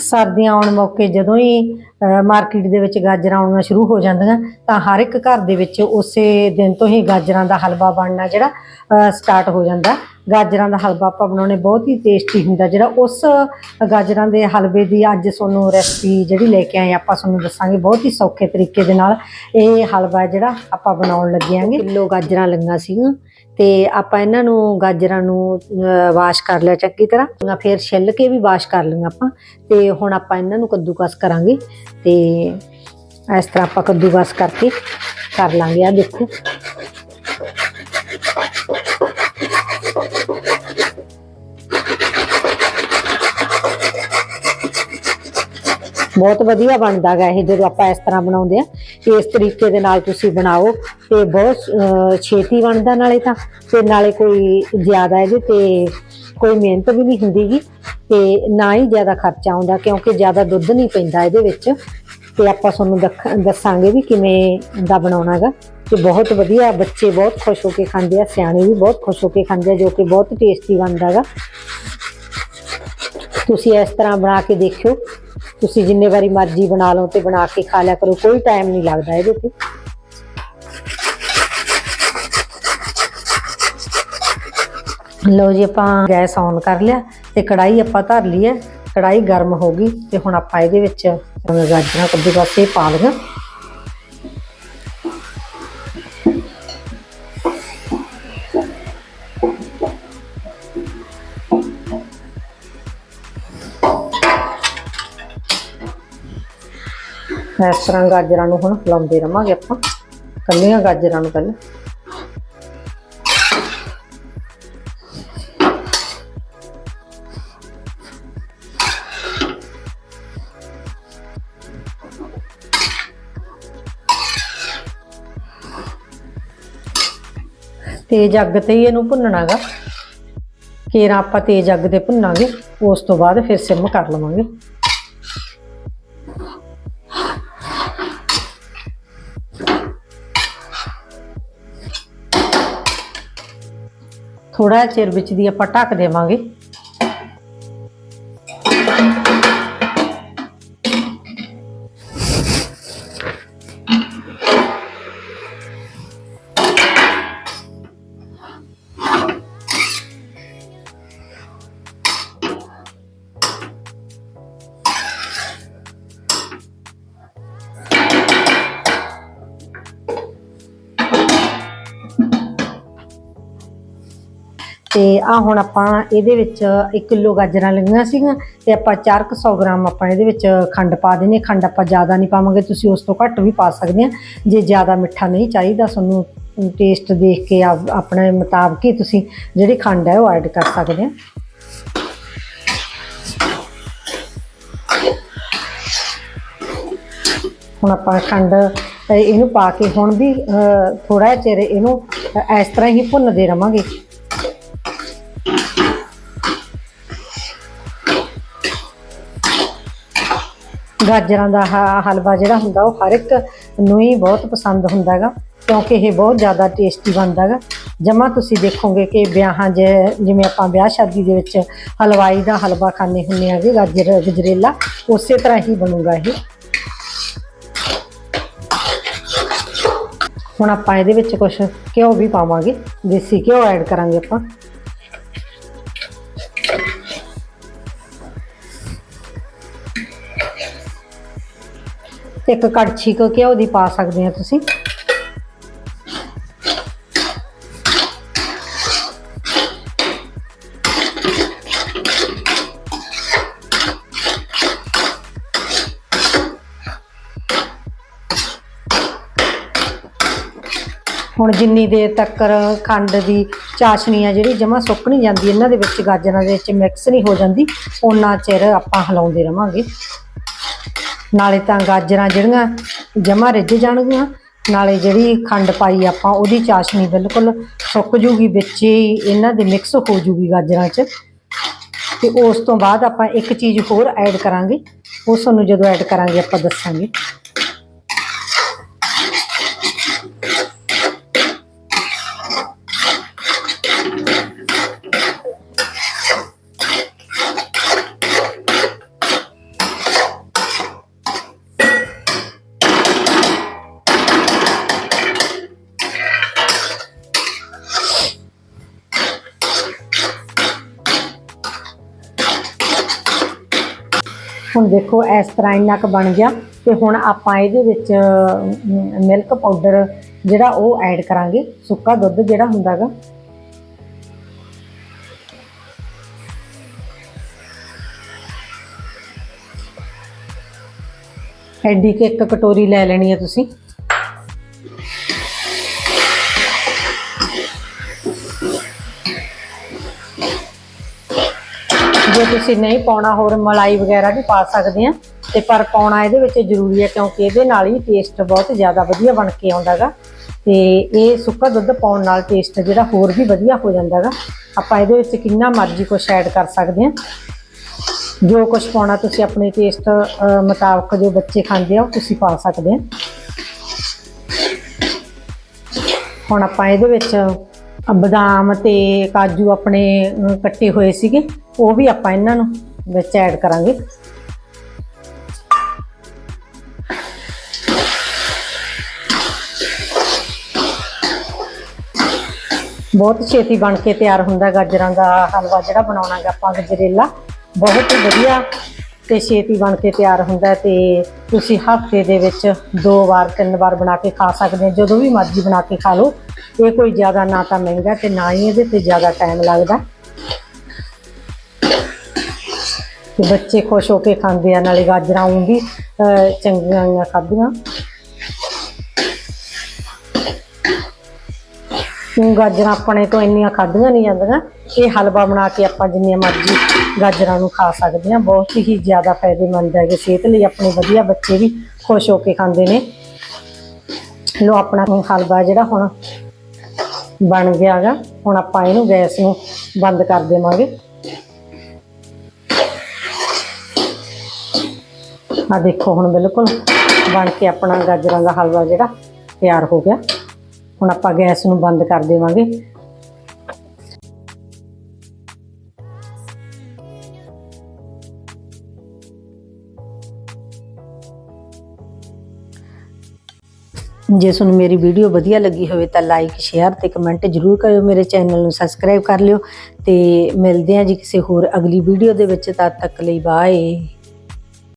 ਸਰਦੀਆਂ ਆਉਣ ਮੌਕੇ ਜਦੋਂ ਹੀ ਮਾਰਕੀਟ ਦੇ ਵਿੱਚ ਗਾਜਰਾਂ ਆਉਣੀਆਂ ਸ਼ੁਰੂ ਹੋ ਜਾਂਦੀਆਂ, ਤਾਂ ਹਰ ਇੱਕ ਘਰ ਦੇ ਵਿੱਚ ਉਸੇ ਦਿਨ ਤੋਂ ਹੀ ਗਾਜਰਾਂ ਦਾ ਹਲਵਾ ਬਣਨਾ ਜਿਹੜਾ ਸਟਾਰਟ ਹੋ ਜਾਂਦਾ। ਗਾਜਰਾਂ ਦਾ ਹਲਵਾ ਆਪਾਂ ਬਣਾਉਣੇ, ਬਹੁਤ ਹੀ ਟੇਸਟੀ ਹੁੰਦਾ ਜਿਹੜਾ ਉਸ ਗਾਜਰਾਂ ਦੇ ਹਲਵੇ ਦੀ ਅੱਜ ਤੁਹਾਨੂੰ ਰੈਸਪੀ ਜਿਹੜੀ ਲੈ ਕੇ ਆਏ ਆਪਾਂ ਤੁਹਾਨੂੰ ਦੱਸਾਂਗੇ ਬਹੁਤ ਹੀ ਸੌਖੇ ਤਰੀਕੇ ਦੇ ਨਾਲ। ਇਹ ਹਲਵਾ ਜਿਹੜਾ ਆਪਾਂ ਬਣਾਉਣ ਲੱਗੇ ਕਿਲੋ ਗਾਜਰਾਂ ਲੰਗਾ ਸੀਗੀਆਂ। ਤੇ ਆਪਾਂ ਇਹਨਾਂ ਨੂੰ ਗਾਜਰਾਂ ਨੂੰ ਵਾਸ਼ ਕਰ ਲਿਆ ਚੰਗੀ ਤਰ੍ਹਾਂ। ਫਿਰ ਛਿੱਲ ਕੇ ਵੀ ਵਾਸ਼ ਕਰ ਲਈਆਂ ਆਪਾਂ। ਤੇ ਹੁਣ ਆਪਾਂ ਇਹਨਾਂ ਨੂੰ ਕੱਦੂਕਸ ਕਰਾਂਗੇ। ਤੇ ਇਸ ਤਰ੍ਹਾਂ ਆਪਾਂ ਕੱਦੂਕਸ ਕਰਕੇ ਕਰ ਲਾਂਗੇ। ਆ ਦੇਖੋ। ਬਹੁਤ ਵਧੀਆ ਬਣਦਾ ਗਾ ਇਹ ਜਦੋਂ ਆਪਾਂ ਇਸ ਤਰ੍ਹਾਂ ਬਣਾਉਂਦੇ ਆ। ਇਸ ਤਰੀਕੇ ਦੇ ਨਾਲ ਤੁਸੀਂ ਬਣਾਓ ਤੇ ਬਹੁਤ ਛੇਤੀ ਬਣਦਾ ਨਾਲੇ ਤਾਂ, ਤੇ ਨਾਲੇ ਕੋਈ ਜ਼ਿਆਦਾ ਇਹਦੇ ਤੇ ਕੋਈ ਮਿਹਨਤ ਵੀ ਨਹੀਂ ਹੁੰਦੀਗੀ ਤੇ ਨਾ ਹੀ ਜ਼ਿਆਦਾ ਖਰਚਾ ਆਉਂਦਾ, ਕਿਉਂਕਿ ਜ਼ਿਆਦਾ ਦੁੱਧ ਨਹੀਂ ਪੈਂਦਾ ਇਹਦੇ ਵਿੱਚ। ਤੇ ਆਪਾਂ ਤੁਹਾਨੂੰ ਦੱਖ- ਦੱਸਾਂਗੇ ਵੀ ਕਿਵੇਂ ਦਾ ਬਣਾਉਣਾ ਹੈਗਾ ਤੇ ਬਹੁਤ ਵਧੀਆ ਬੱਚੇ ਬਹੁਤ ਖੁਸ਼ ਹੋ ਕੇ ਖਾਂਦੇ ਆ, ਸਿਆਣੇ ਵੀ ਬਹੁਤ ਖੁਸ਼ ਹੋ ਕੇ ਖਾਂਦੇ ਆ, ਜੋ ਕਿ ਬਹੁਤ ਟੇਸਟੀ ਬਣਦਾ ਹੈਗਾ ਤੁਸੀਂ ਇਸ ਤਰ੍ਹਾਂ ਬਣਾ ਕੇ ਦੇਖਿਓ। ਤੁਸੀਂ ਜਿੰਨੇ ਵਾਰੀ ਮਰਜ਼ੀ ਬਣਾ ਲਓ ਤੇ ਬਣਾ ਕੇ ਖਾ ਲਿਆ ਕਰੋ, ਕੋਈ ਟਾਈਮ ਨਹੀਂ ਲੱਗਦਾ ਇਹਦੇ ਤੇ। ਲਓ ਜੀ, ਆਪਾਂ ਗੈਸ ਔਨ ਕਰ ਲਿਆ ਤੇ ਕੜਾਈ ਆਪਾਂ ਧਰ ਲਈ ਹੈ। ਕੜਾਈ ਗਰਮ ਹੋ ਗਈ ਤੇ ਹੁਣ ਆਪਾਂ ਇਹਦੇ ਵਿੱਚ ਗਾਜਰਾਂ ਕੱਦੂ ਪਾਸੇ ਪਾ ਲਈਆਂ। ਇਸ ਤਰ੍ਹਾਂ ਗਾਜਰਾਂ ਨੂੰ ਹੁਣ ਹਿਲਾਉਂਦੇ ਰਵਾਂਗੇ ਆਪਾਂ, ਕੱਲੀਆਂ ਗਾਜਰਾਂ ਨੂੰ ਪਹਿਲਾਂ। ਤੇਜ਼ ਅੱਗ ਤੇ ਹੀ ਇਹਨੂੰ ਭੁੰਨਣਾਗਾ। ਕੇਰਾ ਆਪਾਂ ਤੇਜ਼ ਅੱਗ ਤੇ ਭੁੰਨਾਂਗੇ, ਉਸ ਤੋਂ ਬਾਅਦ ਫਿਰ ਸਿਮ ਕਰ ਲਵਾਂਗੇ। ਥੋੜਾ ਚਿਰ ਵਿੱਚ ਦੀ ਆਪਾਂ ਢੱਕ ਦੇਵਾਂਗੇ। ਤੇ ਆ ਹੁਣ ਆਪਾਂ ਇਹਦੇ ਵਿੱਚ 1 ਕਿਲੋ ਗਾਜਰਾਂ ਲਈਆਂ ਸੀਗੀਆਂ ਤੇ ਆਪਾਂ 400 ਗ੍ਰਾਮ ਆਪਾਂ ਇਹਦੇ ਵਿੱਚ ਖੰਡ ਪਾ ਦੇਣੀ ਖੰਡ ਆਪਾਂ ਜ਼ਿਆਦਾ ਨਹੀਂ ਪਾਵਾਂਗੇ, ਤੁਸੀਂ ਉਸ ਤੋਂ ਘੱਟ ਵੀ ਪਾ ਸਕਦੇ ਆ ਜੇ ਜ਼ਿਆਦਾ ਮਿੱਠਾ ਨਹੀਂ ਚਾਹੀਦਾ ਤੁਹਾਨੂੰ ਟੇਸਟ ਦੇਖ ਕੇ ਆਪ- ਆਪਣੇ ਮੁਤਾਬਕ ਹੀ ਤੁਸੀਂ ਜਿਹੜੀ ਖੰਡ ਹੈ ਉਹ ਐਡ ਕਰ ਸਕਦੇ ਆ ਹੁਣ ਆਪਾਂ ਖੰਡ ਇਹਨੂੰ ਪਾ ਕੇ ਹੁਣ ਵੀ ਥੋੜਾ ਚਿਰ ਇਹਨੂੰ ਇਸ ਤਰ੍ਹਾਂ ਹੀ ਭੁੰਨਦੇ ਰਵਾਂਗੇ। ਗਾਜਰਾਂ ਦਾ ਹਲਵਾ ਜਿਹੜਾ ਹੁੰਦਾ ਉਹ ਹਰ ਇੱਕ ਨੂੰ ਹੀ ਬਹੁਤ ਪਸੰਦ ਹੁੰਦਾ ਹੈਗਾ, ਕਿਉਂਕਿ ਇਹ ਬਹੁਤ ਜ਼ਿਆਦਾ ਟੇਸਟੀ ਬਣਦਾ ਹੈਗਾ। ਜਮਾ ਤੁਸੀਂ ਦੇਖੋਗੇ ਕਿ ਵਿਆਹਾਂ 'ਚ ਜਿਵੇਂ ਆਪਾਂ ਵਿਆਹ ਸ਼ਾਦੀ ਦੇ ਵਿੱਚ ਹਲਵਾਈ ਦਾ ਹਲਵਾ ਖਾਣੇ ਹੁੰਦੇ ਆਗੇ ਗਾਜਰ, ਗਜਰੇਲਾ, ਉਸੇ ਤਰ੍ਹਾਂ ਹੀ ਬਣੂਗਾ ਇਹ। ਹੁਣ ਆਪਾਂ ਇਹਦੇ ਵਿੱਚ ਕੁਝ ਘਿਓ ਵੀ ਪਾਵਾਂਗੇ, ਦੇਸੀ ਘਿਓ ਐਡ ਕਰਾਂਗੇ ਆਪਾਂ। ਇੱਕ ਕੜਛੀ ਕੁ ਘਿਓ ਦੀ ਪਾ ਸਕਦੇ ਆ ਤੁਸੀਂ। ਹੁਣ ਜਿੰਨੀ ਦੇਰ ਤੱਕ ਖੰਡ ਦੀ ਚਾਸ਼ਨੀ ਆ ਜਿਹੜੀ ਜਮਾ ਸੁੱਕ ਨਹੀਂ ਜਾਂਦੀ, ਇਹਨਾਂ ਦੇ ਵਿੱਚ ਗਾਜਰਾਂ ਦੇ ਵਿੱਚ ਮਿਕਸ ਨਹੀਂ ਹੋ ਜਾਂਦੀ ਉਹਨਾਂ ਚਿਰ ਆਪਾਂ ਹਿਲਾਉਂਦੇ ਰਵਾਂਗੇ। ਨਾਲੇ ਤਾਂ ਗਾਜਰਾਂ ਜਿਹੜੀਆਂ ਜਮਾ ਰਿੱਝ ਜਾਣਗੀਆਂ, ਨਾਲੇ ਜਿਹੜੀ ਖੰਡ ਪਾਈ ਆਪਾਂ ਉਹਦੀ ਚਾਸ਼ਨੀ ਬਿਲਕੁਲ ਸੁੱਕ ਜੂਗੀ ਵਿੱਚ ਹੀ, ਇਹਨਾਂ ਦੇ ਮਿਕਸ ਹੋ ਜੂਗੀ ਗਾਜਰਾਂ 'ਚ। ਤੇ ਉਸ ਤੋਂ ਬਾਅਦ ਆਪਾਂ ਇੱਕ ਚੀਜ਼ ਹੋਰ ਐਡ ਕਰਾਂਗੇ, ਉਹ ਤੁਹਾਨੂੰ ਜਦੋਂ ਐਡ ਕਰਾਂਗੇ ਆਪਾਂ ਦੱਸਾਂਗੇ। ਹੁਣ ਦੇਖੋ ਇਸ ਤਰ੍ਹਾਂ ਇੰਨਾ ਕੁ ਬਣ ਗਿਆ ਤੇ ਹੁਣ ਆਪਾਂ ਇਹਦੇ ਵਿੱਚ ਮਿਲਕ ਪਾਊਡਰ ਜਿਹੜਾ ਉਹ ਐਡ ਕਰਾਂਗੇ, ਸੁੱਕਾ ਦੁੱਧ ਜਿਹੜਾ ਹੁੰਦਾਗਾ। ਐਡੀ ਕਿ ਇੱਕ ਕਟੋਰੀ ਲੈ ਲੈਣੀ ਹੈ ਤੁਸੀਂ। ਜੇ ਤੁਸੀਂ ਨਹੀਂ ਪਾਉਣਾ ਹੋਰ ਮਲਾਈ ਵਗੈਰਾ ਵੀ ਪਾ ਸਕਦੇ ਆ। ਤੇ ਪਰ ਪਾਉਣਾ ਇਹਦੇ ਵਿੱਚ ਜ਼ਰੂਰੀ ਹੈ ਕਿਉਂਕਿ ਇਹਦੇ ਨਾਲ ਹੀ ਟੇਸਟ ਬਹੁਤ ਜ਼ਿਆਦਾ ਵਧੀਆ ਬਣ ਕੇ ਆਉਂਦਾਗਾ। ਤੇ ਇਹ ਸੁੱਕਾ ਦੁੱਧ ਪਾਉਣ ਨਾਲ ਟੇਸਟ ਜਿਹੜਾ ਹੋਰ ਵੀ ਵਧੀਆ ਹੋ ਜਾਂਦਾਗਾ। ਆਪਾਂ ਇਹਦੇ ਵਿੱਚ ਕਿੰਨਾ ਮਰਜ਼ੀ ਕੁਝ ਐਡ ਕਰ ਸਕਦੇ ਆ। ਜੋ ਕੁਝ ਪਾਉਣਾ ਤੁਸੀਂ ਆਪਣੇ ਟੇਸਟ ਮੁਤਾਬਕ ਜੋ ਬੱਚੇ ਖਾਂਦੇ ਆ ਉਹ ਤੁਸੀਂ ਪਾ ਸਕਦੇ ਆ। ਹੁਣ ਆਪਾਂ ਇਹਦੇ ਵਿੱਚ ਬਦਾਮ ਤੇ ਕਾਜੂ ਆਪਣੇ ਕੱਟੇ ਹੋਏ ਸੀਗੇ, ਉਹ ਵੀ ਆਪਾਂ ਇਹਨਾਂ ਨੂੰ ਵਿੱਚ ਐਡ ਕਰਾਂਗੇ। ਬਹੁਤ ਛੇਤੀ ਬਣ ਕੇ ਤਿਆਰ ਹੁੰਦਾ ਗਾਜਰਾਂ ਦਾ ਹਲਵਾ ਜਿਹੜਾ ਬਣਾਉਣਾਗਾ ਆਪਾਂ, ਗਜਰੇਲਾ। ਬਹੁਤ ਹੀ ਵਧੀਆ ਤੇ ਛੇਤੀ ਬਣ ਕੇ ਤਿਆਰ ਹੁੰਦਾ ਤੇ ਤੁਸੀਂ ਹਫ਼ਤੇ ਦੇ ਵਿੱਚ ਦੋ ਵਾਰ, ਤਿੰਨ ਵਾਰ ਬਣਾ ਕੇ ਖਾ ਸਕਦੇ ਹੋ। ਜਦੋਂ ਵੀ ਮਰਜ਼ੀ ਬਣਾ ਕੇ ਖਾ ਲਓ। ਇਹ ਕੋਈ ਜ਼ਿਆਦਾ ਨਾ ਤਾਂ ਮਹਿੰਗਾ ਤੇ ਨਾ ਹੀ ਇਹਦੇ ਤੇ ਜ਼ਿਆਦਾ ਟਾਈਮ ਲੱਗਦਾ। ਤੇ ਬੱਚੇ ਖੁਸ਼ ਹੋ ਕੇ ਖਾਂਦੇ ਆ, ਨਾਲੇ ਗਾਜਰਾਂ ਉਂ ਵੀ ਚੰਗੀਆਂ ਆਈਆਂ ਖਾਧੀਆਂ। ਗਾਜਰਾਂ ਆਪਣੇ ਤੋਂ ਇੰਨੀਆਂ ਖਾਧੀਆਂ ਨਹੀਂ ਜਾਂਦੀਆਂ। ਇਹ ਹਲਵਾ ਬਣਾ ਕੇ ਆਪਾਂ ਜਿੰਨੀਆਂ ਮਰਜ਼ੀ ਗਾਜਰਾਂ ਨੂੰ ਖਾ ਸਕਦੇ ਹਾਂ। ਬਹੁਤ ਹੀ ਜ਼ਿਆਦਾ ਫਾਇਦੇਮੰਦ ਹੈ ਸਿਹਤ ਲਈ ਆਪਣੇ ਵਧੀਆ ਬੱਚੇ ਵੀ ਖੁਸ਼ ਹੋ ਕੇ ਖਾਂਦੇ ਨੇ। ਲੋ ਆਪਣਾ ਹਲਵਾ ਜਿਹੜਾ ਹੁਣ ਬਣ ਗਿਆ ਹੁਣ ਆਪਾਂ ਇਹਨੂੰ ਗੈਸ ਨੂੰ ਬੰਦ ਕਰ ਦੇਵਾਂਗੇ। ਆ ਦੇਖੋ, ਹੁਣ ਬਿਲਕੁਲ ਬਣ ਕੇ ਆਪਣਾ ਗਾਜਰਾਂ ਦਾ ਹਲਵਾ ਜਿਹੜਾ ਤਿਆਰ ਹੋ ਗਿਆ। ਹੁਣ ਆਪਾਂ ਗੈਸ ਨੂੰ ਬੰਦ ਕਰ ਦੇਵਾਂਗੇ। ਜੇ ਤੁਹਾਨੂੰ ਮੇਰੀ ਵੀਡੀਓ ਵਧੀਆ ਲੱਗੀ ਹੋਵੇ ਤਾਂ ਲਾਈਕ ਸ਼ੇਅਰ ਤੇ ਕਮੈਂਟ ਜਰੂਰ ਕਰਿਓ ਮੇਰੇ ਚੈਨਲ ਨੂੰ ਸਬਸਕ੍ਰਾਈਬ ਕਰ ਲਿਓ ਤੇ ਮਿਲਦੇ ਹਾਂ ਜੀ ਕਿਸੇ ਹੋਰ ਅਗਲੀ ਵੀਡੀਓ ਦੇ ਵਿੱਚ, ਤਦ ਤੱਕ ਲਈ ਬਾਏ